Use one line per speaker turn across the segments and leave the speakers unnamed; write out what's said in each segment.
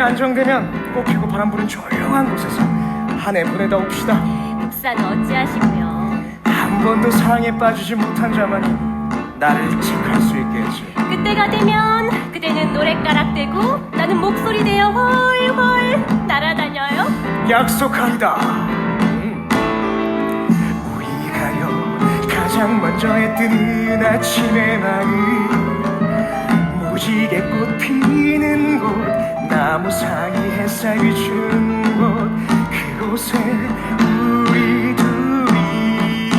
일이 안정되면 꽃피고 바람 부는 조용한 곳에서 한 해 보내다 옵시다
목사는 어찌하시고요?
한 번도 사랑에 빠지지 못한 자만이 나를 책할 수 있겠지
그때가 되면 그대는 노랫가락 되고 나는 목소리 되어 훨훨 날아다녀요.
약속한다 음. 우리가요 가장 먼저 했던 아침의 마음 무지개 꽃 피는 곳 햇살 비추는 곳 그곳에 우리 둘이.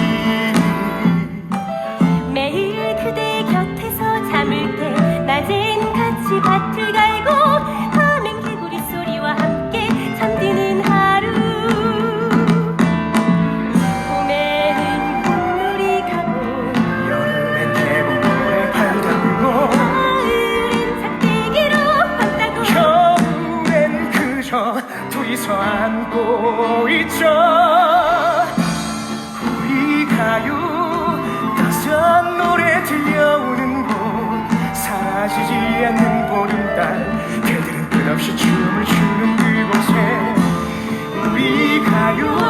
매일 그대 곁에서 잠을 때 낮엔 같이 밭을 갈고
둘이서 안고 있죠. 우리 가요 따스한 노래 들려오는 곳. 사라지지 않는 보름달. 그들은 끝없이 춤을 추는 그곳에. 우리 가요